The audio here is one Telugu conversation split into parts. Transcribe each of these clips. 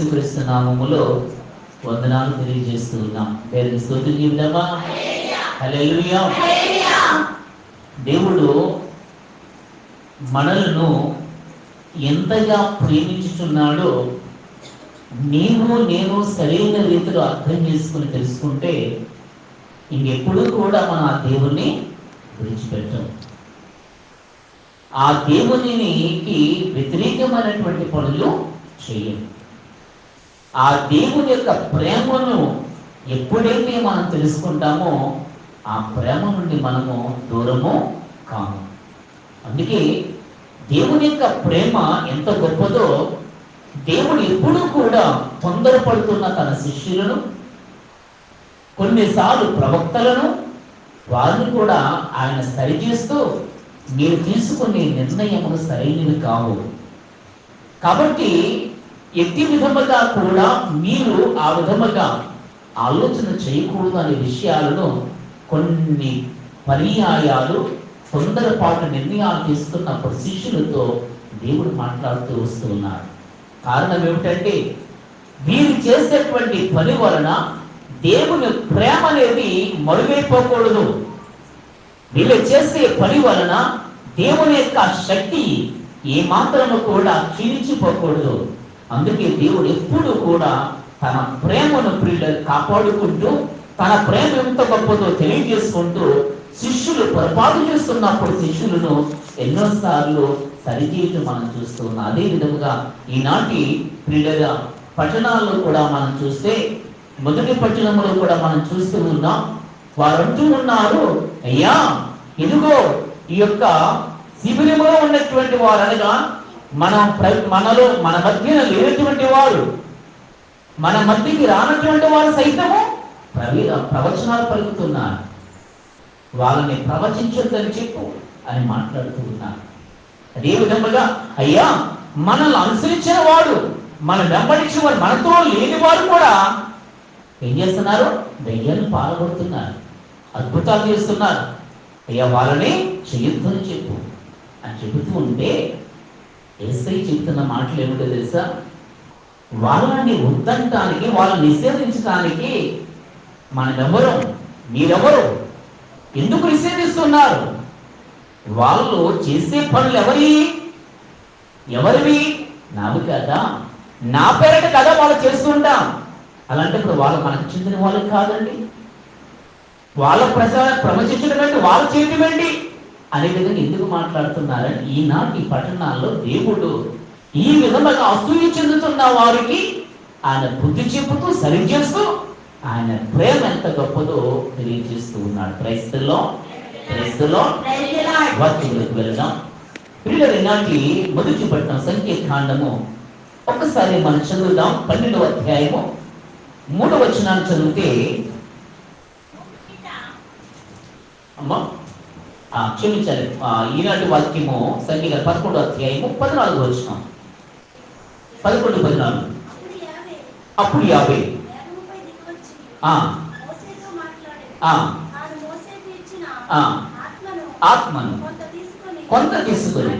యేసుక్రీస్తు నామములో వందనాలు తెలియజేస్తూ ఉన్నాం. పేరు స్తోత్రం చెబుదామా? హల్లెలూయా. దేవుడు మనలను ఎంతగా ప్రేమించుచున్నాడో నీవు నేను సరైన రీతిలో అర్థం చేసుకుని తెలుసుకుంటే ఇంకెప్పుడూ కూడా మనం ఆ దేవుణ్ణి విడిచిపెట్టం. ఆ దేవునికి వ్యతిరేకమైనటువంటి పనులు చేయము. ఆ దేవుని యొక్క ప్రేమను ఎప్పుడైతే మనం తెలుసుకుంటామో ఆ ప్రేమ నుండి మనము దూరము కాము. అందుకే దేవుని యొక్క ప్రేమ ఎంత గొప్పదో దేవుడు ఎప్పుడూ కూడా తొందరపడుతున్న తన శిష్యులను కొన్నిసార్లు ప్రవక్తలను వారిని కూడా ఆయన సరిచేస్తూ మీరు తీసుకునే నిర్ణయములు సరైనవి కావు. కాబట్టి ఎట్టి విధముగా కూడా మీరు ఆ విధముగా ఆలోచన చేయకూడదు అనే విషయాలను కొన్ని పర్యాయాలు తొందరపాటు నిర్ణయాలు తీసుకున్నప్పుడు శిష్యులతో దేవుడు మాట్లాడుతూ వస్తూ ఉన్నాడు. కారణం ఏమిటంటే వీరు చేసేటువంటి పని వలన దేవుని ప్రేమ అనేది మరుగైపోకూడదు. వీళ్ళు చేసే పని వలన దేవుని యొక్క శక్తి ఏ కూడా క్షీణించిపోకూడదు. అందుకే దేవుడు ఎప్పుడు కూడా తన ప్రేమను ప్రియులు కాపాడుకుంటూ తన ప్రేమ ఎంత గొప్పతో తెలియజేసుకుంటూ శిష్యులు పొరపాటు చేస్తున్నప్పుడు శిష్యులను ఎన్నోసార్లు సరిచేయటం మనం చూస్తున్నాం అదే విధముగా ఈనాటి ప్రియుల పట్టణాల్లో కూడా మనం చూస్తే మొదటి పట్టణంలో కూడా మనం చూస్తూ ఉన్నాం. వారు అంటూ ఉన్నారు అయ్యా ఇదిగో ఈ యొక్క శిబిరములో ఉన్నటువంటి వారు అనగా మన మనలో మన మధ్యన లేనటువంటి వారు మన మధ్యకి రానటువంటి వారు సైతము ప్రవీ ప్రవచనాలు పలుకుతున్నారు వాళ్ళని ప్రవచించొద్దని చెప్పు అని మాట్లాడుతూ ఉన్నారు అదే విధముగా అయ్యా మనల్ని అనుసరించిన వాడు మన వెంబడించిన వాడు మనతో లేని వారు కూడా ఏం చేస్తున్నారు? దయ్యాన్ని పాల్గొడుతున్నారు అద్భుతాలు చేస్తున్నారు. అయ్యా వాళ్ళని చేయొద్దని చెప్పు అని చెబుతూ ఉంటే ఎస్ఐ చెప్తున్న మాటలు ఏమిటో తెలుసా? వాళ్ళని వద్దంటానికి వాళ్ళని నిషేధించడానికి మనమెవరు మీరెవరు? ఎందుకు నిషేధిస్తున్నారు? వాళ్ళు చేసే పనులు ఎవరి? ఎవరివి? నావి కదా? నా పేరట కదా వాళ్ళు చేస్తుంటాం అలాంటప్పుడు వాళ్ళు మనకు చెందిన వాళ్ళు కాదండి. వాళ్ళ ప్రజా ప్రవచించడం ఏంటి వాళ్ళు చేయటం అనే విధంగా ఎందుకు మాట్లాడుతున్నారని ఈనాటి పట్టణాల్లో దేవుడు ఈ విధంగా అసూయ చెందుతున్న వారికి ఆయన బుద్ధి చెప్పుతూ సరిచేస్తూ ఆయన ప్రేమ ఎంత గొప్పదో తెలియజేస్తూ ఉన్నాడు. క్రైస్తవులో వాక్యంలోకి వెళ్దాం. పిల్లలు ఈనాటి మొదటి పట్టణం సంఖ్యాకాండము. ఒక్కసారి మనం చదువుదాం. పన్నెండవ అధ్యాయము. మూడవ వచనాన్ని చదివితే అమ్మా క్షమించాలి. ఈనాటి వాక్యము సంఖ్య పదకొండు అధ్యాయము పద్నాలుగు వచ్చిన పదకొండు పద్నాలుగు. అప్పుడు యాభై ఆత్మను కొంత తీసుకొని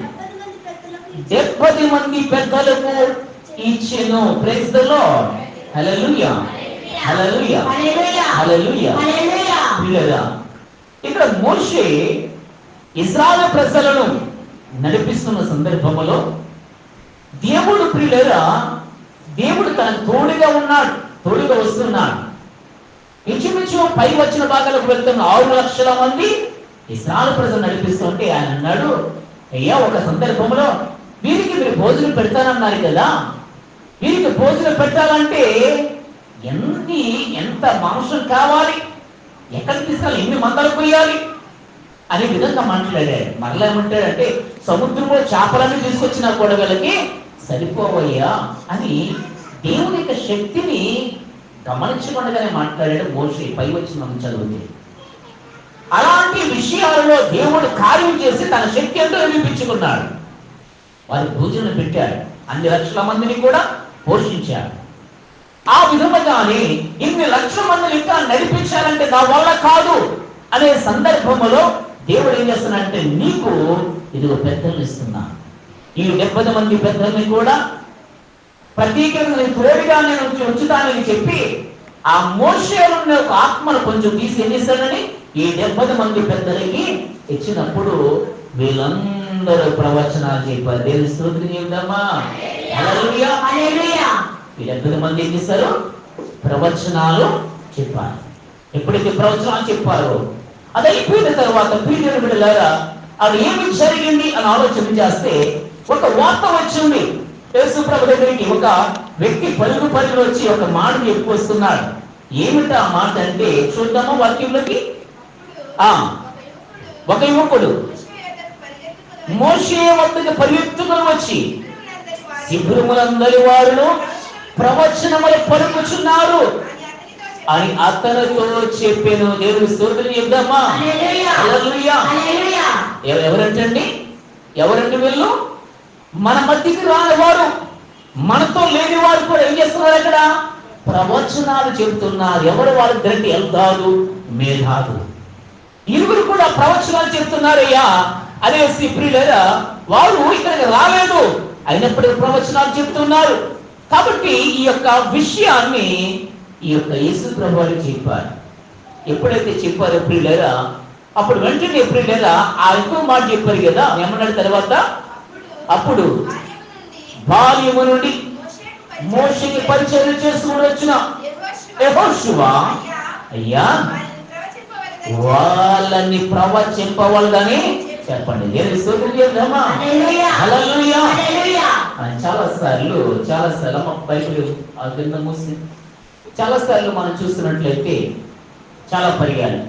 డెబ్బది మంది పెద్దలకు ఇచ్చెను. Praise the lord hallelujah hallelujah ఇక్కడ మోషే ఇస్రాయల్ ప్రజలను నడిపిస్తున్న సందర్భంలో దేవుడు ప్రియులరా దేవుడు తన తోడుగా ఉన్నాడు తోడుగా వస్తున్నాడు. ఇంచుమించు పై వచ్చిన భాగాలకు వెళ్తున్న ఆరు లక్షల మంది ఇస్రాయల్ ప్రజలు నడిపిస్తుంటే ఆయన అన్నాడు అయ్యా ఒక సందర్భంలో వీరికి మీరు భోజనం పెడతానన్నారు కదా. వీరికి భోజనం పెట్టాలంటే ఎన్ని ఎంత మాంసం కావాలి? ఎక్కడ తీసుకెళ్ళాలి? ఎన్ని మందలు పోయాలి అనే విధంగా మాట్లాడాడు మరలా ఏమంటాడంటే సముద్రంలో చేపలన్నీ తీసుకొచ్చిన కూడా సరిపోవయ్యా అని దేవుని యొక్క శక్తిని గమనించకుండానే మాట్లాడాడు మోషే పై వచ్చిన మనం చదువుతుంది అలాంటి విషయాలలో దేవుడు కార్యం చేసి తన శక్తి ఎంతో నిరూపించుకున్నాడు. వారి భోజనం పెట్టాడు. అన్ని లక్షల మందిని కూడా పోషించాడు. ఆ విధముగానే ఇన్ని లక్షల మందిని ఇంకా నడిపించాలంటే నా వల్ల కాదు అనే సందర్భంలో దేవుడు ఏం చేస్తున్నాడంటే నీకు ఇదిగో పెద్దలు ఇస్తున్నా. ఈ డెబ్బై మంది పెద్దల్ని కూడా ప్రతీకరణ నేను తోడుగా నేను ఉంచి ఉంచుతానని చెప్పి ఆ మోషేలో ఒక ఆత్మను కొంచెం తీసి ఏం చేశాడని ఈ డెబ్బది మంది పెద్దలకి ఇచ్చినప్పుడు వీళ్ళందరూ ప్రవచనాలు చెప్పారు. దేవుని స్తోత్రం చెబుదామా ఈ డెబ్బది మంది ఏం చేశారు? ప్రవచనాలు చెప్పారు. ఎప్పుడైతే ప్రవచనాలు చెప్పారో? అది అయిపోయిన తర్వాత పీటర్ బిడ్డలారా అది ఏమి జరిగింది అని ఆలోచన చేస్తే ఒక వార్త వచ్చింది యేసుప్రభు దగ్గరికి ఒక వ్యక్తి పలుగు పనులు వచ్చి ఒక మాట చెప్పు వస్తున్నాడు. ఏమిటి ఆ మాట అంటే చూద్దాము వాక్యంలోకి? ఆ ఒక యువకుడు మోషే వద్దకు పరిగెత్తుకుని వచ్చి శిబిరములందరి వారు ప్రవచనములు పలుకుచున్నారు. అని అతనితో చెప్పాను. దేవుని స్తోత్రం చెప్దామా? ఎవరంటండి? ఎవరండి వీళ్ళు? మన మధ్యకి రాని వారు మనతో లేని వారు కూడా ఏం చేస్తున్నారు అక్కడ? ప్రవచనాలు చెబుతున్నారు. ఎవరు వాళ్ళ దగ్గరికి వెళ్తారు మేధాదు. ఇరువురు కూడా ప్రవచనాలు చెప్తున్నారయ్యా అదే ప్రియులరా వారు ఇక్కడికి రాలేదు. అయినప్పటికీ ప్రవచనాలు చెప్తున్నారు కాబట్టి ఈ యొక్క విషయాన్ని ఈ యొక్క యేసు ప్రభు వారు చెప్పారు. ఎప్పుడైతే చెప్పారో ప్రియులరా అప్పుడు వెంటనే ప్రియులరా ఆ ఎక్కువ మాట చెప్పారు కదా ఏమన్నాడు తర్వాత? అప్పుడు బాల్యము నుండి మోషకి పరిచయం చేసుకుని వచ్చిన అయ్యా వాళ్ళని ప్రవచింపవలదని చెప్పండి. చాలా సార్లు చాలా సార్లు బైబిల్ ఆ కింద మూసి చాలా సార్లు మనం చూస్తున్నట్లయితే చాలా పర్యాలు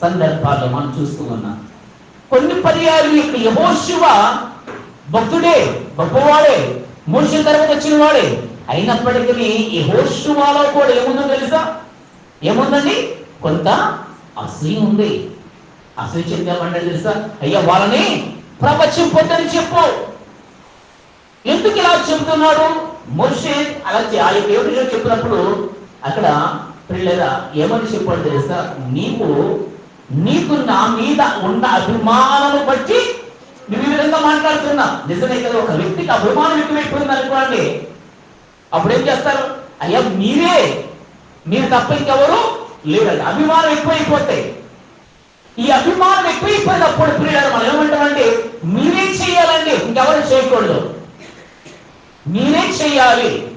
సందర్భాల్లో మనం చూస్తూ ఉన్నాం. కొన్ని పర్యాలు ఇక్కడ యహోశివ భక్తుడే గొప్పవాడే మనిషి తర్వాత వచ్చిన వాడే అయినప్పటికీ యహోశివాలో కూడా ఏముందో తెలుసా? ఏముందండి? కొంత అసూయ ఉంది. అసూయ చెందామంటే తెలుసా? అయ్యా వాళ్ళని ప్రపంచం చెప్పు. ఎందుకు ఇలా చెబుతున్నాడు మనిషి అలా ఆ యొక్క చెప్పినప్పుడు అక్కడ పిల్లరా ఏమని చెప్పాడు తెలుసా? నీకు నీకు నా మీద ఉన్న అభిమానం బట్టి నువ్వు ఈ విధంగా మాట్లాడుతున్నా నిజమే కదా ఒక వ్యక్తికి అభిమానం ఎక్కువైపోయింది అనుకోండి. అప్పుడు ఏం చేస్తారు? అయ్యా మీరే మీరు తప్ప ఇంకెవరు లేదండి అభిమానం ఎక్కువైపోతాయి. ఈ అభిమానం ఎక్కువైపోయినప్పుడు ప్రియులు మనం ఏమంటామండి మీరే చేయాలండి. ఇంకెవరు చేయకూడదు. మీరే చేయాలి.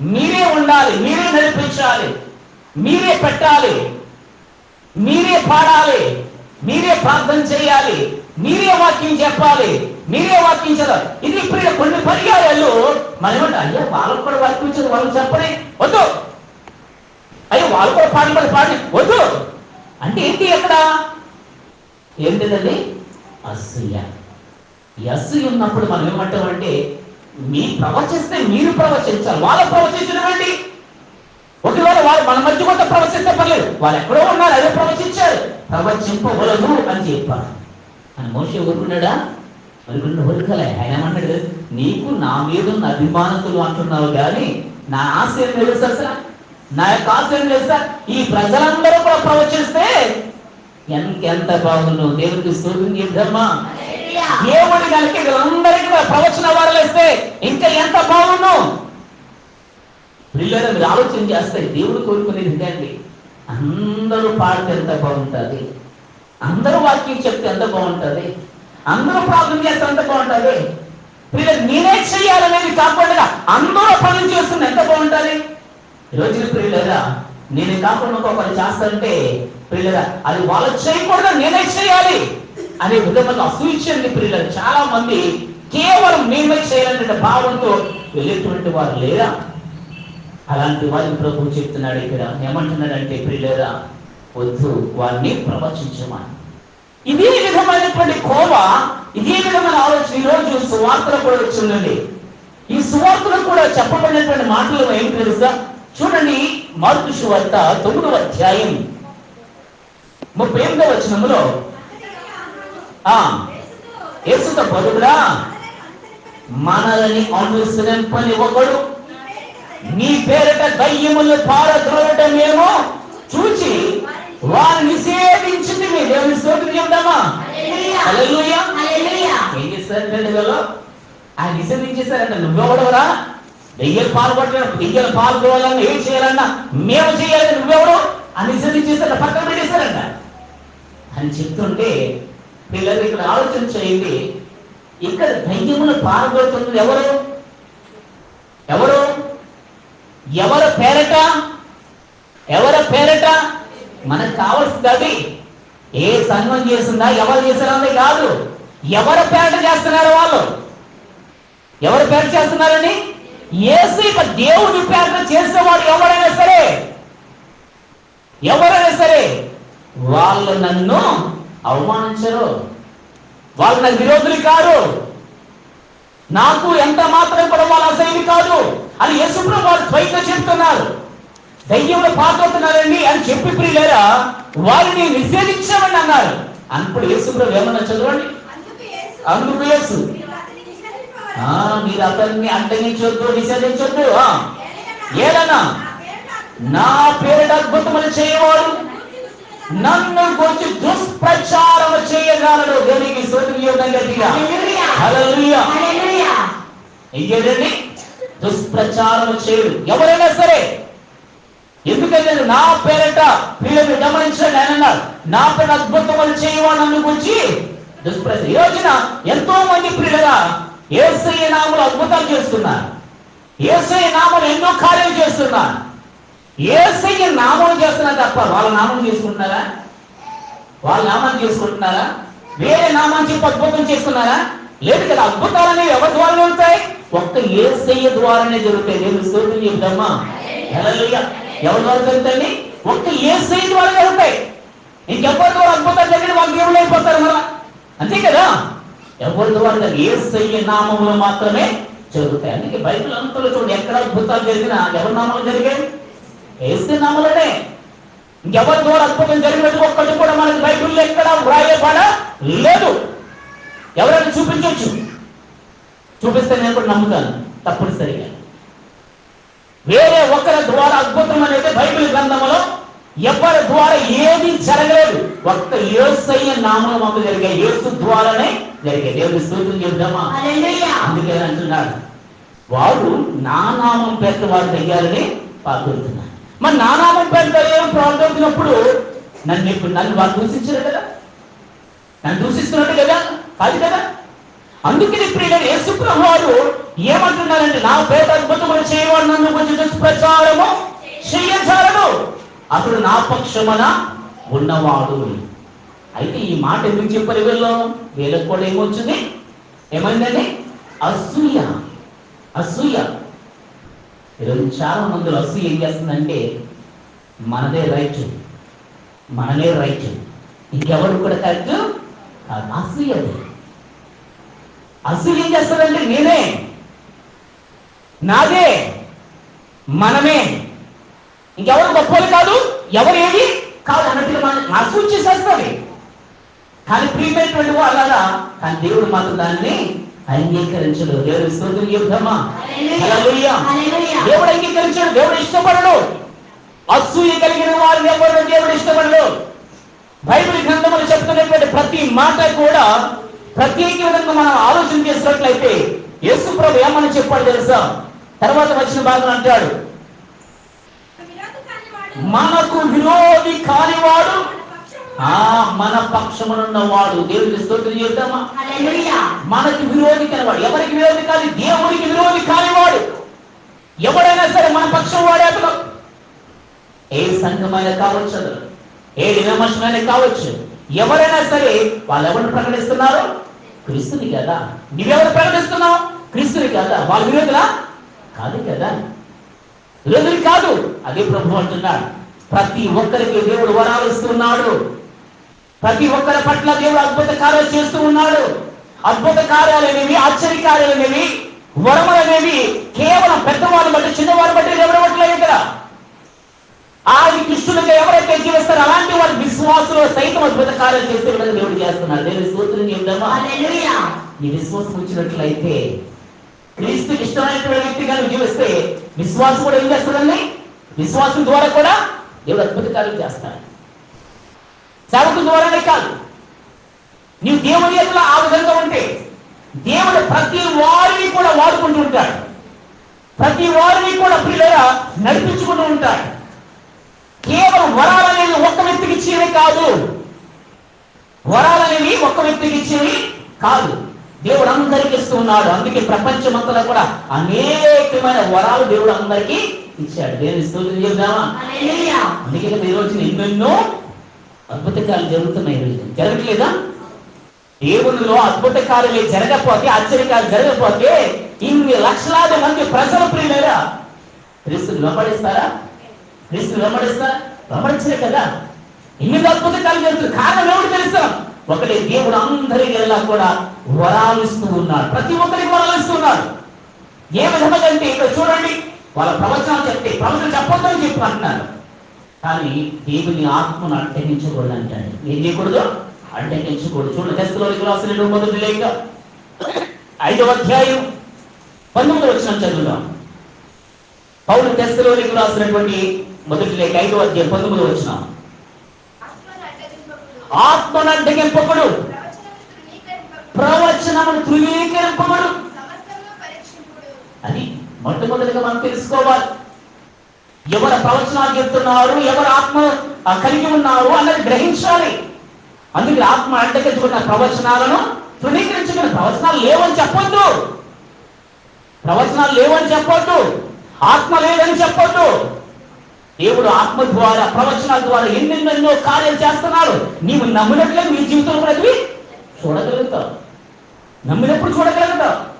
మీరే ఉండాలి మీరే నడిపించాలి మీరే పెట్టాలి మీరే పాడాలి మీరే ప్రార్థన చేయాలి మీరే వాక్యం చెప్పాలి మీరే వాక్యం చదవాలి. ఇది ఇప్పుడు కొన్ని పర్యాయాలు మనం అయ్యా వాళ్ళకు కూడా వాక్యం వాళ్ళు చెప్పని వద్దు. అయ్యో వాళ్ళు కూడా పాడబడి పాడి వద్దు. అంటే ఏంటి ఎక్కడ ఏంటిదండి? అసూయ. ఈ అసూయ ఉన్నప్పుడు మనం ఏమంటామంటే మీ ప్రవచిస్తే మీరు ప్రవచించాలి. వాళ్ళ ప్రవచించడండి ఒకవేళ వారు మన మధ్య కొంత ప్రవచిస్తే పర్లేదు. వాళ్ళు ఎక్కడో ఉన్నారు అదే ప్రవచించారు. ప్రవచింపవలదు అని చెప్పారు అని మోసే ఊరుకున్నాడా? ఊరుకున్న ఊరుకలే. ఆయన ఏమన్నాడు నీకు నా మీద ఉన్న అభిమానతులు అంటున్నావు కానీ నా ఆశయం ఏం తెలుసు సార్. నా యొక్క ఆశయం తెలుసా ఈ ప్రజలందరూ కూడా ప్రవచిస్తే ఎంత బాగున్నావు దేవుడికి స్తోత్రం చేద్దామా దేవుడి కనుక వీళ్ళందరికీ కూడా ప్రవచన వారలేస్తే ఇంకా ఎంత బాగుండు? పిల్లలు మీరు ఆలోచన చేస్తే దేవుడు కోరుకునేది ఇదండి అందరూ పాడితే ఎంత బాగుంటుంది? అందరూ వాక్యం చెప్తే ఎంత బాగుంటుంది? అందరూ ప్రార్థన చేస్తే ఎంత బాగుంటుంది? పిల్లలు నేనే చేయాలనేది కాకుండా అందరూ పనులు చేస్తుంది ఎంత బాగుంటుంది? ఈరోజు ప్రియులరా నేను కాకుండా ఒక పని చేస్తానంటే అది వాళ్ళు చేయకూడదు నేనే చేయాలి. అనే విధమైన అసూచింది ప్రియులరు చాలా మంది కేవలం మేమే చేయాలనే భావంతో వెళ్ళేటువంటి వారు లేరా? అలాంటి వారిని ప్రభు చెప్తున్నాడు ఇక్కడ. ఏమంటున్నాడంటే ప్రియులరా వద్దు వారిని ప్రవచించమని. ఇదే విధమైనటువంటి కోవ ఇదే విధమైన ఆలోచన ఈరోజు రోజు సువార్తలు కూడా వచ్చిందండి. ఈ సువార్తలు కూడా చెప్పబడినటువంటి మాటలు ఏం తెలుసా? చూడండి మార్పు సువార్త తొమ్మిదవ అధ్యాయం ముప్పై ఎనిమిదవ వచనములో యేసుతో బదులుగా మనల్ని అనుసరింపని ఒకడు. నీ పేరట దయ్యములు పారద్రోయటమేమో చూచి వారు నిషేధించింది మీ దేవుని స్తోత్రం హల్లెలూయా. ఏం చేస్తారంటే వీళ్ళు ఆయన నిషేధించేశారంట నువ్వెవడవరా? దెయ్యాలు పాల్గొట్టడం దెయ్యాలు పాల్గొవాలన్నా ఏం చేయాలన్నా మేము చేయాలని నువ్వెవరు? అని నిషేధించేసారు పక్కన పెట్టేశారంట అని చెప్తుంటే పిల్లలు ఇక్కడ ఆలోచన చేయండి. ఇక్కడ దయ్యములు పారబోతున్నది ఎవరు? ఎవరు? ఎవరు పేరట? ఎవరి పేరట? మనకు కావాల్సింది అది. ఏ సంఘం చేసిందా ఎవరు చేసినది కాదు. ఎవరి పేరట చేస్తున్నారు వాళ్ళు? ఎవరి పేరు చేస్తున్నారని ఏసు ఇక దేవుడి పేరట చేసేవాడు ఎవరైనా సరే ఎవరైనా సరే వాళ్ళు నన్ను అవమానించరు. వాళ్ళు నాకు విరోధులు కాదు నాకు ఎంత మాత్రం కూడా వాళ్ళు అసహ్యం కాదు అని యేసుప్రభు వారు స్వయంగా చెప్తున్నారు. దయ్యంలో పాల్గొతున్నారండి అని చెప్పి ప్రియులేరా వారిని నిషేధించామని అన్నారు. అప్పుడు యేసుప్రభు ఏమన్నా చదవండి? అందుకు యేసు, మీరు అతన్ని అంటగించొద్దు నిషేధించొద్దు. ఏలనా నా పేరిట అద్భుతములు చేయవాడు నన్ను గురించి దుష్ప్రచారం చేయగలడు. హల్లెలూయా. ఇంకేంటండి దుష్ప్రచారం చేయడు. ఎవరైనా సరే ఎందుకంటే నా పేరట వీళ్ళని గమనించండి ఆయన అన్నారు నా పేరు అద్భుతములు చేయవాడు నన్ను గురించి దుష్ప్రచారం ఈ రోజున ఎంతో మంది ప్రియులుగా ఏసయ్య నామలు అద్భుతాలు చేస్తున్నారు. ఏసయ్య నామలు ఎన్నో కార్యాలు చేస్తున్నారు. ఏసయ్య నామం చేస్తున్నారు తప్ప వాళ్ళ నామం చేసుకుంటున్నారా? వాళ్ళ నామాన్ని చేసుకుంటున్నారా? వేరే నామాన్ని చెప్పి అద్భుతం చేస్తున్నారా లేదు కదా అద్భుతాలు అనేవి ఎవరి ద్వారా ఉంటాయి? ఒక్క ఏసయ్య ద్వారానే జరుగుతాయి. నేను స్తోత్రం చెప్తామా ఎవరి ద్వారా జరుగుతాయి? ఒక్క ఏసయ్య ద్వారా జరుగుతాయి. ఇంకెవరి ద్వారా అద్భుతాలు జరిగిన వాళ్ళు దేవుళ్ళు అయిపోతారు మళ్ళా. అంతే కదా? ఎవరి ద్వారా? ఏసయ్య నామంలో మాత్రమే జరుగుతాయి. అందుకే బైబిల్ అంతలో చూడండి ఎక్కడ అద్భుతాలు జరిగినా ఎవరి నామాలు జరిగాయి? ఏసే నామలనే ఇంకెవరి ద్వారా అద్భుతం జరిగినట్టు ఒక్కటి కూడా మనకి బైబిల్లో ఎక్కడ వ్రాయబడ లేదు. ఎవరైనా చూపించవచ్చు చూపిస్తే నేను కూడా నమ్ముతాను. తప్పనిసరిగా. వేరే ఒకరి ద్వారా అద్భుతం అనేది బైబిల్ గ్రంథంలో ఎవరి ద్వారా ఏది జరగలేదు. ఒక్క యేసయ్య నామం మాకు జరిగాయి యేసు ద్వారానే జరిగాయి దేవుని స్తోత్రం చెప్దామా. అందుకే అంటున్నాడు. వాడు నా నామం పేరుత వారు దయ్యాలని పాల్గొంటున్నారు. మరి నా నామం పేరు దయ్యాలు పాల్గొంటున్నప్పుడు నన్ను ఇప్పుడు నన్ను వాళ్ళు దూషించారు కదా? నన్ను దూషిస్తున్నాడు కదా? కాదు కదా? అందుకని ప్రియుడు యేసుప్రభు వారు ఏమంటున్నారంటే నా పేరు అద్భుతములు చేయవాడు నన్ను కొంచెం దుష్ప్రచారము చెయ్యచారడు అతడు నా పక్షమున ఉన్నవాడు. అయితే ఈ మాట ఎందుకు చెప్పారు వీళ్ళు? వీళ్ళకి కూడా ఏమొచ్చింది? ఏమైందండి అసూయ. అసూయ. ఈరోజు చాలా మంది అసూయ ఏం చేస్తుందంటే మనదే రైట్ మనమే రైట్ ఇంకెవరు కూడా కరెక్ట్ అసూయ అది అసూయ ఏం చేస్తుందంటే నేనే. నాదే. మనమే. ఇంకెవరు గొప్పలు కాదు? ఎవరు ఏది కాదు అన్నట్టు మన అసూయ చేసేస్తుంది కానీ ప్రియమైనటువంటి అలాగా కానీ దేవుడు మాత్రం దాన్ని అంగీకరించడు దేవుడు స్తోత్రం. హల్లెలూయా. దేవుడు అంగీకరించడు దేవుడు ఇష్టపడడు. అసూయ కలిగిన వారిని ఎవరు? దేవుడు ఇష్టపడడు. బైబిల్ గ్రంథములు చెప్తున్నటువంటి ప్రతి మాట కూడా ప్రత్యేక విధంగా మనం ఆలోచన చేసినట్లయితే యేసు ప్రభు ఏమని చెప్పాడు తెలుసా? తర్వాత వచ్చిన భాగం అంటాడు మనకు విరోధి కానివాడు ఆ మన పక్షమునున్న వాడు దేవుడికి స్తోత్రం చేద్దామా. మనకి విరోధి కానివాడు. ఎవరికి విరోధి కాదు? దేవుడికి విరోధి కానివాడు. ఎవడైనా సరే మన పక్షం వాడే అతను. ఏ సంఘమైన కావచ్చు అతను? ఏ విమర్శమైన కావచ్చు? ఎవరైనా సరే వాళ్ళు ఎవరిని ప్రకటిస్తున్నారు? క్రీస్తుని కదా. నువ్వెవరు ప్రకటిస్తున్నావు? క్రీస్తుని కదా. వాళ్ళ విరోధులా? కాదు కదా. విరోధులు కాదు. అదే ప్రభు అంటున్నాడు. ప్రతి ఒక్కరికి దేవుడు వరాలు ఇస్తున్నాడు. ప్రతి ఒక్కరి పట్ల దేవుడు అద్భుత కార్యాలు చేస్తూ ఉన్నాడు. అద్భుత కార్యాలు అనేవి ఆశ్చర్య కార్యాలు అనేవి వరములు అనేవి కేవలం పెద్దవాళ్ళు బట్టి చిన్నవారు బట్టి ఎవరు పట్టలేదు ఇక్కడ? ఆది కృష్ణులుగా ఎవరైతే జీవిస్తారో అలాంటి వారి విశ్వాసులు సైతం అద్భుత కార్యాలు చేస్తే దేవుడు చేస్తున్నాడు దేవుని స్తోత్రం చెప్దామా? హల్లెలూయా. నీ విశ్వాసం వచ్చినట్లయితే క్రీస్తుకి ఇష్టమైనటువంటి వ్యక్తిగా నువ్వు జీవిస్తే విశ్వాసం కూడా ఏం చేస్తుందండి? విశ్వాసం ద్వారా కూడా దేవుడు అద్భుత కార్యాలు చేస్తాడు. సేవకు ద్వారానే కాదు. నీవు దేవుని ఎట్లా ఆ విధంగా ఉంటే దేవుడు ప్రతి వారిని కూడా వాడుకుంటూ ఉంటాడు. ప్రతి వారిని కూడా ప్రియులరా నడిపించుకుంటూ ఉంటాడు. కేవలం వరాలనేవి ఒక్క వ్యక్తికి ఇచ్చేవి కాదు. వరాలనేవి ఒక్క వ్యక్తికి ఇచ్చేవి కాదు. దేవుడు అందరికి ఇస్తూ ఉన్నాడు అందుకే ప్రపంచమంతలో కూడా అనేకమైన వరాలు దేవుడు అందరికీ ఇచ్చాడు. దేవుని స్తోత్రం చెబుదామా? అందుకే కదా ఈ రోజున ఎన్నెన్నో అద్భుత కార్యాలు జరుగుతున్నాయి ఈరోజు జరగట్లేదా? దేవునిలో అద్భుత కార్యాలు జరగకపోతే ఆశ్చర్యకాలు జరగకపోతే ఇన్ని లక్షలాది మంది ప్రజల ప్రియులేరా క్రీస్తుని వెంబడిస్తారా? క్రీస్తుని వెంబడిస్తారా? వెంబడించలే కదా. ఇన్ని అద్భుత కార్యాలు జరుగుతుంది కారణం ఎవరు తెలుస్తాం ఒకటి దేవుడు అందరి ఎలా కూడా వరాలు ఇస్తూ ఉన్నాడు. ప్రతి ఒక్కరికి వరాలు ఇస్తూ ఉన్నాడు. ఏ విధంగా అంటే ఇక్కడ చూడండి. వాళ్ళ ప్రవచనాలు చెప్తే ప్రవచనం చెప్పొద్దని చెప్పి అంటున్నారు కానీ దేవుని ఆత్మను అడ్డగించకూడదు అంటాడు ఏం చేయకూడదు? అడ్డగించకూడదు. చూడండి తెస్తలోనికి రాసిన మొదటి లేక ఐదవ అధ్యాయం పంతొమ్మిది వచ్చిన చదువుదాం. పౌరు తెస్తలోనికి రాసినటువంటి మొదటి లేక ఐదవ అధ్యాయం పంతొమ్మిది వచ్చిన ఆత్మను అడ్డగింపడు ప్రవచనము ధృవీకరింపకుడు ప్రవచనమును ధృవీకరింపకుడు సమస్తము మొట్టమొదటిగా మనం తెలుసుకోవాలి. ఎవరు ప్రవచనాలు చెప్తున్నారు ఎవరు ఆత్మ కలిగి ఉన్నారు అన్నది గ్రహించాలి. అందుకే ఆత్మ అడ్డగించుకున్న ప్రవచనాలను తృణీకరించుకున్న ప్రవచనాలు లేవని చెప్పొద్దు. ప్రవచనాలు లేవని చెప్పొద్దు. ఆత్మ లేదని చెప్పొద్దు. దేవుడు ఆత్మ ద్వారా ప్రవచనాల ద్వారా ఎన్నెన్నెన్నో కార్యాలు చేస్తున్నాడు నీవు నమ్మినట్లే మీ జీవితంలో కూడా అవి చూడగలుగుతావు. నమ్మినప్పుడు చూడగలుగుతావు.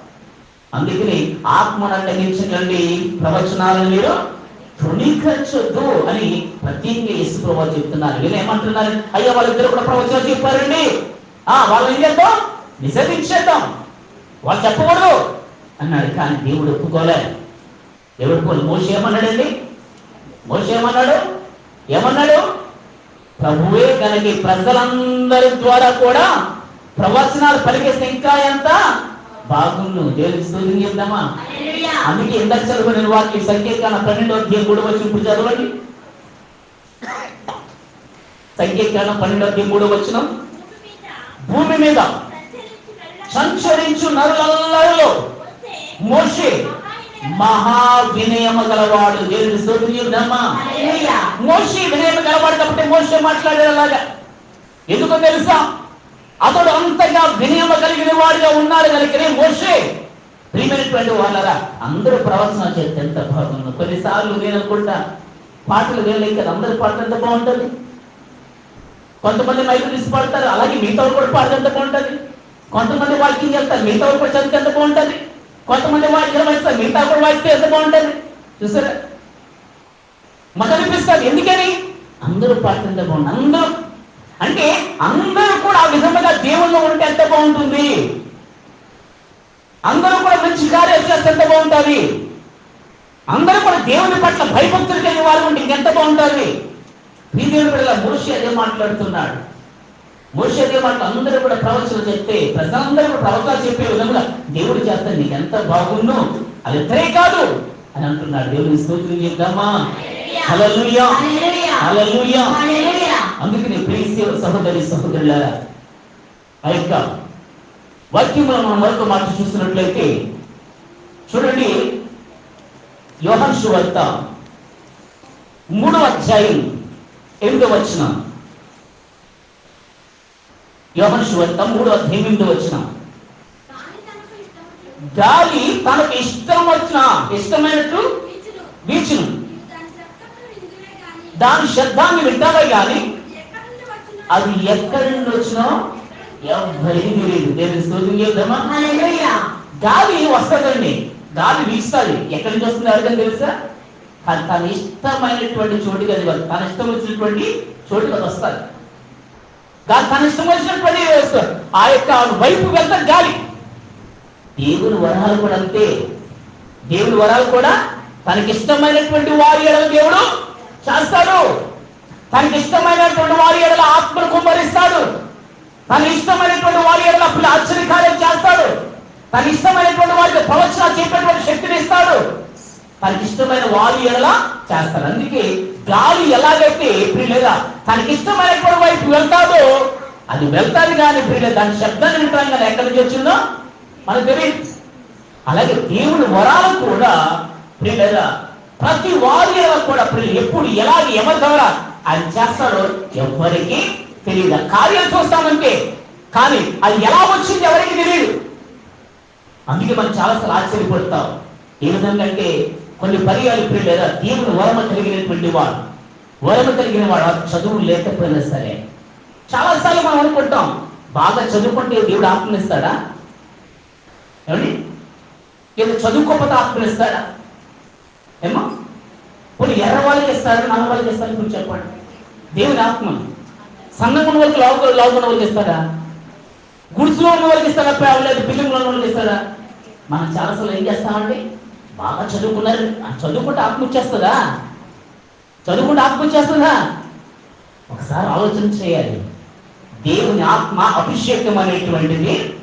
అందుకని ఆత్మను అడ్డగించకండి ప్రవచనాలను మీరు తృణీకరించొద్దు అని ప్రత్యేకంగా యేసు ప్రభావం చెప్తున్నారు. వీళ్ళు ఏమంటున్నారు? అయ్యా వాళ్ళిద్దరు కూడా ప్రవచనాలు చెప్పారండి. ఆ వాళ్ళు ఏం చేద్దాం నిషేధించేద్దాం. వాళ్ళు చెప్పకూడదు అన్నాడు. కానీ దేవుడు ఒప్పుకోలేదు దేవుడు ఒప్పుకోలే మోషి ఏమన్నాడండి? మోషి ఏమన్నాడు? ఏమన్నాడు? ప్రభువే కనుక ప్రజలందరి ద్వారా కూడా ప్రవచనాలు పలికేస్తే ఇంకా ఎంత? బాగుండు దేవునికి స్తోత్రం చెప్దామా హల్లెలూయా అందుకే ఇందాక చదువుకున్న వాక్యం సంఖ్యాకాల పన్నెండో అధ్యాయం మూడో వచ్చిన ఇప్పుడు చదవండి. సంఖ్యాకాలం పన్నెండో అధ్యాయం మూడో వచ్చిన భూమి మీద సంచరించు సంచరించు నరుల నరులల్లో వస్తే మోషే మహా వినయమ గలవాడు. దేవుని స్తోత్రం హల్లెలూయా మోషే వినయం గలవాడు కాబట్టి మోషే మాట్లాడేలాగా. ఎందుకో తెలుసా? అతడు అంతగా వినయం కలిగిన వాడిగా ఉన్నాడు కనుకనే మోషే. ప్రియమైనటువంటి వాళ్ళరా అందరూ ప్రవచనం చేస్తే ఎంత బాగుంది కొన్నిసార్లు నేను అనుకుంటా పాటలు వేయలేక కదా అందరి పాటలు ఎంత బాగుంటుంది? కొంతమంది మైకు తీసి పాడతారు అలాగే మిగతా కూడా పాటలు ఎంత బాగుంటుంది? కొంతమంది వాకింగ్ వెళ్తారు మిగతా కూడా చదివితే ఎంత బాగుంటుంది? కొంతమంది వాక్యం వాయిస్తారు మిగతా కూడా వాకితే ఎంత బాగుంటుంది? చూసారా? మాకు అనిపిస్తారు ఎందుకని? అందరూ పాటలు ఎంత బాగుంటుంది? అందరూ అంటే అందరూ కూడా ఆ విధంగా దేవుల్లో ఉంటే ఎంత బాగుంటుంది? అందరూ కూడా మంచి కార్యాలు చేస్తే ఎంత బాగుంటుంది? అందరూ కూడా దేవుని పట్ల భయభక్తులు కలిగిన వారు ఉంటే ఇంకెంత బాగుంటుంది? ఈ దేవుడు కూడా మోషి అదే మాట్లాడుతున్నాడు. మోషి అదే మాట అందరూ కూడా ప్రవచనం చెప్తే ప్రజలందరూ కూడా ప్రవచనాలు చెప్పే విధంగా దేవుడు చేస్తాడు నీకు ఎంత బాగుండు? అది ఇద్దరే కాదు అని అంటున్నాడు. దేవుని స్తోత్రం హల్లెలూయా హల్లెలూయా హల్లెలూయా అందుకని ప్రియ సహోదరి సహోదరులారా ఆ యొక్క వాక్యంలో మనం మరొక మాట చూస్తున్నట్లయితే చూడండి యోహన్ సువార్త మూడవ అధ్యాయం ఎనిమిదో వచ్చిన యోహన్ సువార్త మూడవ అధ్యాయం ఎనిమిదో వచ్చిన కాని గాలి తనకు ఇష్టం వచ్చిన ఇష్టమైనట్టు వీచును. దాని శబ్దాన్ని వింటావే వచ్చినో అది ఎక్కడి నుండి వచ్చినో ఎవరికి తెలియదు దేవుని స్తోత్రం చేద్దామా గాలి వస్తుందండి గాలి వీస్తుంది ఎక్కడి నుంచి వస్తుంది ఎవరికైనా తెలుసా? తన ఇష్టమైనటువంటి చోటుకి అది. తన ఇష్టం వచ్చినటువంటి చోటుకి అది వస్తుంది గాలి తన ఇష్టం వచ్చినటువంటి వస్తుంది. ఆ యొక్క వైపు వెళ్తాడు గాలి. దేవుని వరాలు కూడా అంతే. దేవుని వరాలు కూడా తనకి ఇష్టమైనటువంటి వారి దేవుడు చేస్తాడు. తనకి ఇష్టమైనటువంటి వారి ఎడల ఆత్మను కుమ్మరిస్తాడు. తన ఇష్టమైనటువంటి వారి ఎడల అప్పుడు ఆశ్చర్యకార్యం చేస్తాడు. తన ఇష్టమైనటువంటి వారికి ప్రవచన చెప్పేటువంటి శక్తిని ఇస్తాడు. తనకి ఇష్టమైన వారి ఎడల చేస్తాడు. అందుకే గాలి ఎలాగైతే ప్రియులేదా తనకి ఇష్టమైనటువంటి వైపు వెళ్తాడో అది వెళ్తాది కానీ ప్రియులే దాని శబ్దాన్ని వింటాం కానీ ఎక్కడి నుంచి వచ్చిందో మనకు తెలియదు. అలాగే దేవుని వరాలు కూడా ప్రియులేదా ప్రతి వారి కూడా ప్రియులు ఎప్పుడు ఎలాగ ఎవరి ద్వారా ఆయన చేస్తాడో ఎవరికి తెలియదు. కార్యం చూస్తామంటే. కానీ అది ఎలా వచ్చింది ఎవరికి తెలియదు. అందుకే మనం చాలాసార్లు ఆశ్చర్యపడతాం. ఏ విధంగా అంటే కొన్ని పర్యాలు లేదా దేవుని వరమ కలిగినటువంటి వాడు. వరమ కలిగిన వాడు చదువు లేకపోయినా సరే. చాలాసార్లు మనం అనుకుంటాం బాగా చదువుకుంటే దేవుడు ఆత్మనిస్తాడా? ఏమండి? ఏదో చదువుకోకపోతే ఆత్మనిస్తాడా? ఏమో కొన్ని ఎర్ర వాళ్ళకి ఇస్తాడు నల్ల వాళ్ళకి ఇస్తాడు చెప్పండి. దేవుని ఆత్మ సన్నగా ఉన్న వాళ్ళకి లావు లావు ఉన్న వాళ్ళకి ఇస్తాడా గుడిసులో ఉన్న వాళ్ళకి ఇస్తాడా ప్రా- లేదు బిల్డింగ్లో ఉన్న వాళ్ళకి ఇస్తాడా మనం చాలాసార్లు ఏం చేస్తామండి? బాగా చదువుకున్నారు. చదువుకుంటే ఆత్మ వచ్చేస్తుందా? చదువుకుంటే ఆత్మ వచ్చేస్తుందా? ఒకసారి ఆలోచన చేయాలి. దేవుని ఆత్మ అభిషేకం అనేటువంటిది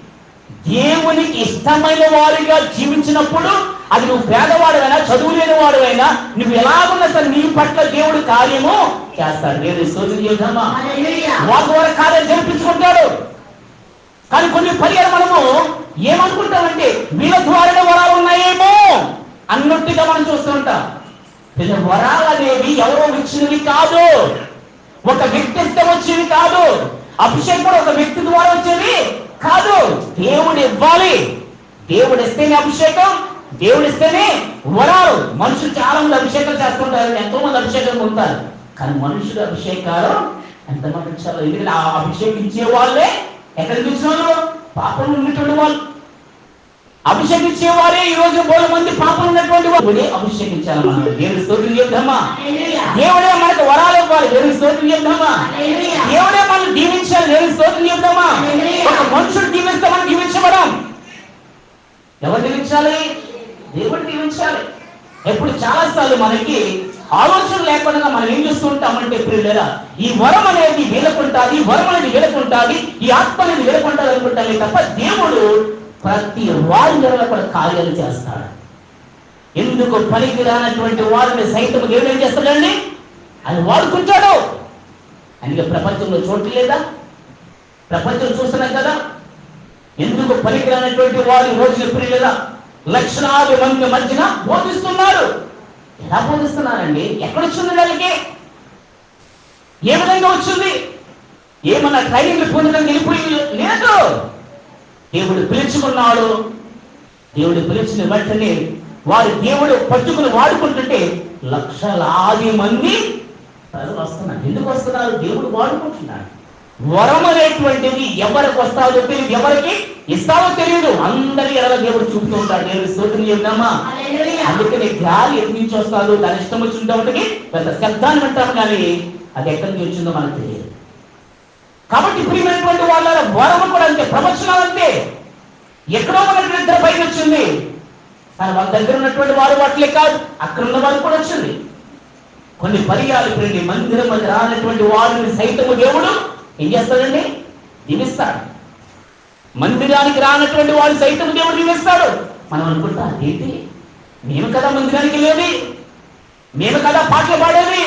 దేవునికి ఇష్టమైన వారిగా జీవించినప్పుడు అది నువ్వు పేదవాడువైనా చదువు లేని వాడువైనా నువ్వు ఎలాగున్నా సరే నీ పట్ల దేవుడు కార్యము చేస్తాడు. దేవుని స్తోత్రం చేద్దామా వాటి ద్వారా కార్యం జరిపించుకుంటాడు. కానీ కొన్ని పర్యాలు మనము ఏమనుకుంటామంటే వీళ్ళ ద్వారా వరాలు ఉన్నాయేమో అన్నట్టుగా మనం చూస్తూ ఉంటాం. వీళ్ళ వరాలు అనేవి ఎవరో ఇచ్చినవి కాదు. ఒక వ్యక్తి ఇస్తే వచ్చేవి కాదు. అభిషేకం కూడా ఒక వ్యక్తి ద్వారా వచ్చేవి కాదు. దేవుడు ఇవ్వాలి. దేవుడు ఇస్తేనే అభిషేకం. దేవుడు ఇస్తేనే వరాలు. మనుషులు చాలా మంది అభిషేకాలు చేస్తుంటారు ఎంతో మంది అభిషేకం పొందుతారు. కానీ మనుషుల అభిషేకాలు ఎంతమంది చాలా ఎందుకంటే ఆ అభిషేకించే వాళ్ళే ఎక్కడికి వాళ్ళు పాపం ఉన్నటువంటి వాళ్ళు. అభిషేకించే వారే ఈ రోజు బోల మంది పాపం ఉన్నటువంటి వాళ్ళు. అభిషేకించాలి మనం దేవుడి స్తోత్రం చేద్దామా దేవుడే మనకు వరాలు ఇవ్వాలి. దేవుడి స్తోత్రం చేద్దామా దేవుడే మనం దీవించాలి. దేవుడి స్తోత్రం చేద్దామా. ఒక మనుషుడు దీవిస్తే మనం దీవించబడం. ఎవరు దీవించాలి? దేవుడిని దీవించాలి. ఎప్పుడు చాలా సార్లు మనకి ఆలోచన లేకుండా మనం ఏం చేస్తుంటామంటే ప్రియులరా ఈ వరం అనేది వీలకుంటాది వరం అనేది వీలకుంటాది ఈ ఆత్మ అనేది వీలకుంటాది అనుకుంటామే తప్ప దేవుడు ప్రతి వారి నెలలో కూడా కార్యాలు చేస్తాడు. ఎందుకు పనికి రానటువంటి వారిని సైతం దేవుడు ఏం చేస్తాడండి? ఆయన వాడుకుంటాడు. అందుకే ప్రపంచంలో చోటు లేదా? ప్రపంచం చూస్తున్నాం కదా. ఎందుకు పనికిరానటువంటి వారు వారి రోజు ఎప్పుడు లేదా? లక్షలాది మంది మధ్యన బోధిస్తున్నారు. ఎలా బోధిస్తున్నారండి? ఎక్కడ వచ్చింది వాళ్ళకి? ఏ విధంగా వచ్చింది? ఏమన్నా ట్రైనింగ్ పొందడం వెళ్ళిపోయి లేదు. దేవుడు పిలుచుకున్నాడు. దేవుడు పిలిచిన వెంటనే వారి దేవుడు పట్టుకుని వాడుకుంటుంటే లక్షలాది మంది ప్రజలు వస్తున్నారు. ఎందుకు వస్తున్నారు? దేవుడు వాడుకుంటున్నాడు. వరం అనేటువంటిది ఎవరికి వస్తాదో తెలియదు ఎవరికి ఇస్తావో తెలియదు. అందరి ఎలా దేవుడు చూపుతూ ఉంటాడు. దేవుడు స్తోత్రం హల్లెలూయా. అందుకని గాలి ఎక్కడి నుంచి వస్తాదో దాని ఇష్టం వచ్చి ఒకటికి పెద్ద శబ్దాన్ని వింటాము కానీ అది ఎక్కడి నుంచి వచ్చిందో మనకు తెలియదు. కాబట్టి ప్రియమైనటువంటి వాళ్ళ వరము కూడా అంతే ప్రవచనాలు అంతే. ఎక్కడో మనకి ఇద్దరు పైకి వచ్చింది. కానీ వాళ్ళ దగ్గర ఉన్నటువంటి వారు వాటిలే కాదు అక్కడ ఉన్న వారు కూడా వచ్చింది. కొన్ని పర్యాలు మందిరం మధ్య రానటువంటి వారిని సైతము దేవుడు ఏం చేస్తాడండి? దీవిస్తాడు మందిరానికి రానటువంటి వాడు సైతం దేవుడు దీవిస్తాడు మనం అనుకుంటా ఏంటి? మేము కదా మందిరానికి వెళ్ళేది మేము కదా పాటలు పాడేది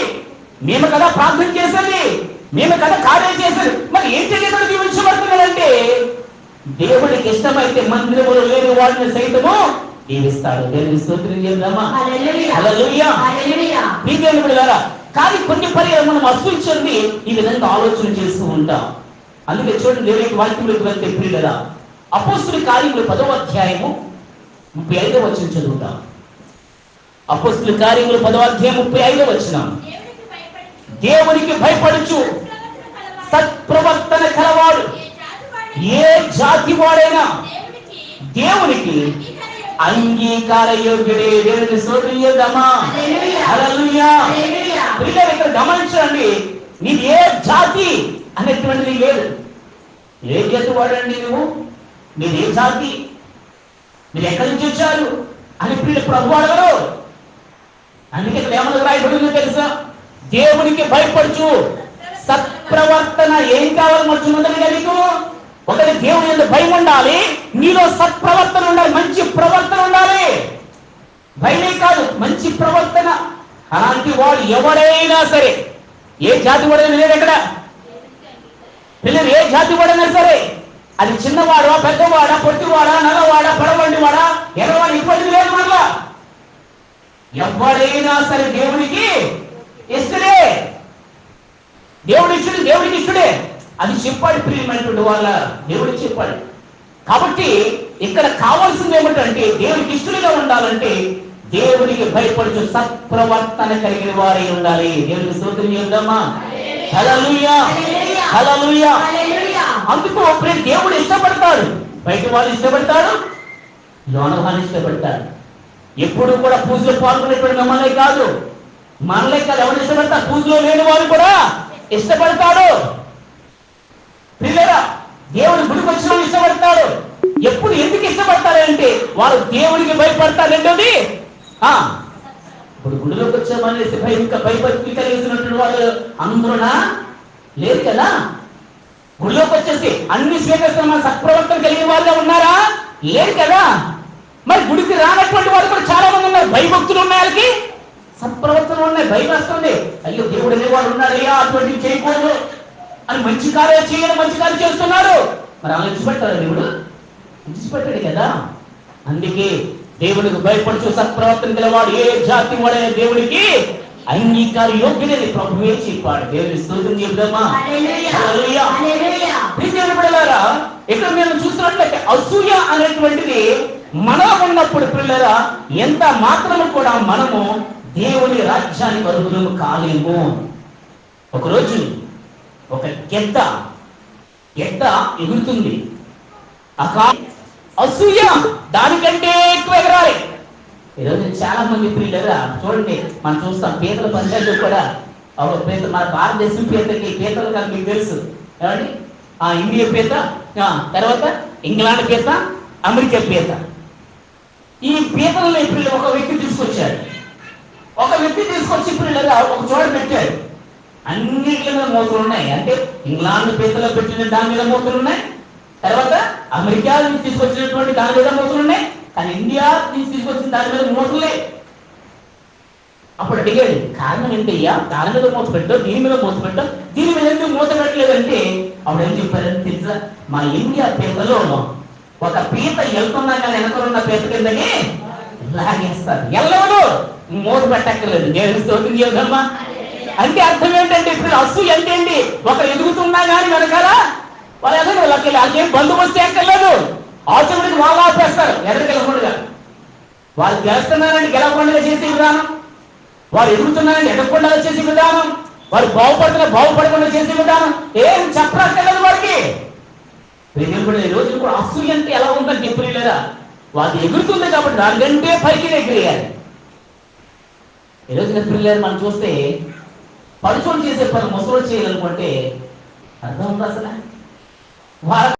మేము కదా ప్రార్థన చేసేది మేము కదా కార్యం చేసేది. మరి ఏంటి దేవుడు దీవించబడుతున్నాడంటే దేవుడికి ఇష్టమైతే మందిరములు లేని వాడిని సైతము దీవిస్తాడు దేవుని స్తోత్రం చేద్దామా కానీ కొన్ని పర్యాలు మనం అసూచింది ఈ విధంగా ఆలోచన చేస్తూ ఉంటాం. అందుకే చూడండి దేవునికి వాక్యంలోకి వెళ్తే ప్రియులరా అపోస్తుల కార్యములు పదవ అధ్యాయము ముప్పై ఐదో వచ్చిన చదువుతాం. అపోస్తుల కార్యములు పదవ అధ్యాయం ముప్పై ఐదో వచ్చిన దేవునికి భయపడి దేవునికి భయపడుచు. సత్ప్రవర్తన కలవాడు. ఏ జాతి వాడైనా దేవునికి అంగీకార యోగ్యుడే దేవుని ఇక్కడ గమనించండి నీది ఏ జాతి అనేటువంటిది లేదు. ఏ జాతి వాడండి నువ్వు? నీది ఏ జాతి? మీరు ఎక్కడి నుంచి వచ్చారు? అని పిల్లలు ప్రభు అడగరు. అందుకే ఇక్కడ ఏమన్నా రాయబడిందో తెలుసా? దేవునికి భయపడుచు సత్ప్రవర్తన ఏం కావాలి దేవుని యొక్క భయం ఉండాలి నీలో సత్ప్రవర్తన ఉండాలి. మంచి ప్రవర్తన ఉండాలి. భయమే కాదు మంచి ప్రవర్తన. అలాంటి వాడు ఎవడైనా సరే ఏ జాతి వాడైనా లేదు ఎక్కడ? పిల్లలు ఏ జాతి వాడైనా సరే అది చిన్నవాడా పెద్దవాడా పొట్టివాడా నల్లవాడా పడవండి వాడా ఎర్రవాడు ఇబ్బంది లేదు మనలో ఎవడైనా సరే దేవునికి ఇష్టడే. దేవుడు ఇష్టడు దేవుడికి ఇష్టడే. అది చెప్పాడు ప్రియమైనటువంటి వాళ్ళ దేవుడికి చెప్పాడు. కాబట్టి ఇక్కడ కావాల్సింది ఏమిటంటే దేవుడికి ఇష్టడుగా ఉండాలంటే దేవుడికి భయపడుతూ సత్ప్రవర్తన కలిగిన వారై ఉండాలి. దేవుడికి స్తోత్రం చేద్దామా? అందుకు ప్రియ దేవుడు ఇష్టపడతాడు. బయట వాళ్ళు ఇష్టపడతాడు లోన వాళ్ళు ఇష్టపడతాడు ఎప్పుడు కూడా పూజలో పాల్గొనేటువంటి మిమ్మల్ని కాదు. మనలే కాదు ఎవరు ఇష్టపడతారు? పూజలో లేని వారు కూడా ఇష్టపడతాడు పిల్లరా దేవుడు గుడికి వచ్చిన ఇష్టపడతాడు. ఎప్పుడు ఎందుకు ఇష్టపడతారంటే వారు దేవుడికి భయపడతారు రెండోది ఆ ఇప్పుడు గుడిలోకి వచ్చామనేసి భయం ఇంకా భయభక్తి కలిగినటువంటి వాళ్ళు అందరునా లేదు కదా? గుడిలోకి వచ్చేసి అన్ని స్వీకరిస్తున్న సత్ప్రవర్తన కలిగిన వాళ్ళే ఉన్నారా? లేదు కదా? మరి గుడికి రానటువంటి వాళ్ళు కూడా చాలా మంది ఉన్నారు. భయభక్తులు ఉన్నాయి వాళ్ళకి. సత్ప్రవర్తన ఉన్నాయి భయం వస్తుంది అయ్యో దేవుడు అనేవాడు ఉన్నారయ్యా అటువంటివి చేయకూడదు. అని మంచి కార్యాలు చేయని మంచి కార్యం చేస్తున్నాడు. మరి అలా విడిచిపెట్టాడు దేవుడు? విడిచిపెట్టాడు కదా. అందుకే దేవునికి భయపడుచు సత్ప్రవర్తన గలవాడు ఏ జాతి వాడైన దేవుడికి అంగీకార యోగ్యుడని ప్రభువే చెప్పాడు. దేవుని స్తోత్రం చెప్దామా పిల్లలారా ఇక్కడ మేము చూస్తున్నట్లయితే అసూయ అనేటువంటిది మనలో ఉన్నప్పుడు పిల్లరా ఎంత మాత్రము కూడా మనము దేవుని రాజ్యానికి అర్హులము కాలేము. ఒకరోజు ఒక గెద్ద. గెద్ద ఎగురుతుంది. ఆ అసూయ. దానికంటే ఎక్కువ ఎగరాలి. ఈరోజు చాలా మంది పిల్లలు చూడండి మనం చూస్తాం పీతల పంచాయతీ కూడా ఒక పీత మన భారతదేశం పీతకి పీతలు కాదు మీకు తెలుసు. ఏమండి? ఆ ఇండియా పీత తర్వాత ఇంగ్లాండ్ పీత అమెరికా పీత ఈ పీతలను ఇప్పుడు ఒక వ్యక్తి తీసుకొచ్చాడు ఒక వ్యక్తి తీసుకొచ్చి ఇప్పుడు ఒక చోట పెట్టాడు అన్నిటి మీద మూతలు ఉన్నాయి అంటే ఇంగ్లాండ్ పీతలో పెట్టిన దాని మీద మూతలు ఉన్నాయి తర్వాత అమెరికా నుంచి తీసుకొచ్చినటువంటి దాని మీద మూతలు ఉన్నాయి కానీ ఇండియా నుంచి తీసుకొచ్చిన దాని మీద మూతలే అప్పుడు అడిగాడు కారణం ఏంటయ్యా? దాని మీద మూత పెట్టావు దీని మీద మూత పెట్టావు దీని మీద ఎందుకు మూత పెట్టలేదంటే అప్పుడు ఏం చెప్పారని తెలుసా? మా ఇండియా పీతలో ఒక పీత వెళ్తున్నా కానీ వెనకలున్న పీత కిందకి లాగేస్తారు. ఎల్లవదు మూత పెట్టక్కర్లేదు నేను స్తోత్రం చేద్దామా అంటే అర్థం ఏంటంటే ఇప్పుడు అస్సు అంటే ఏంటి? ఒక ఎదుగుతున్నా కానీ వెనకాల వాళ్ళు ఎదగరు వాళ్ళకి వాళ్ళకేం బందోబస్తు ఎక్కర్లేదు. ఆటోమేటిక్ వాళ్ళు ఆపేస్తారు. ఎదరికి వెళ్ళకుండా వాళ్ళు గెలుస్తున్నారని గెలవకుండా చేసే విధానం. వారు ఎదుగుతున్నారని ఎదగకుండా చేసే విధానం. వారు బాగుపడుతున్న బాగుపడకుండా చేసే విధానం. ఏం చెప్పలేదు వారికి ప్రియమైన కూడా ఈ రోజు కూడా అసూయ అంటే ఎలా ఉందని ఇప్పుడు లేదా? వాళ్ళు ఎగురుతుంది కాబట్టి దానికంటే పైకి ఎగిరేయాలి. ఈరోజు రోజు లేదు మనం చూస్తే పడుచోలు చేసే పని ముసలు చేయాలనుకుంటే అర్థం ఉంది అసలు? వాళ్ళ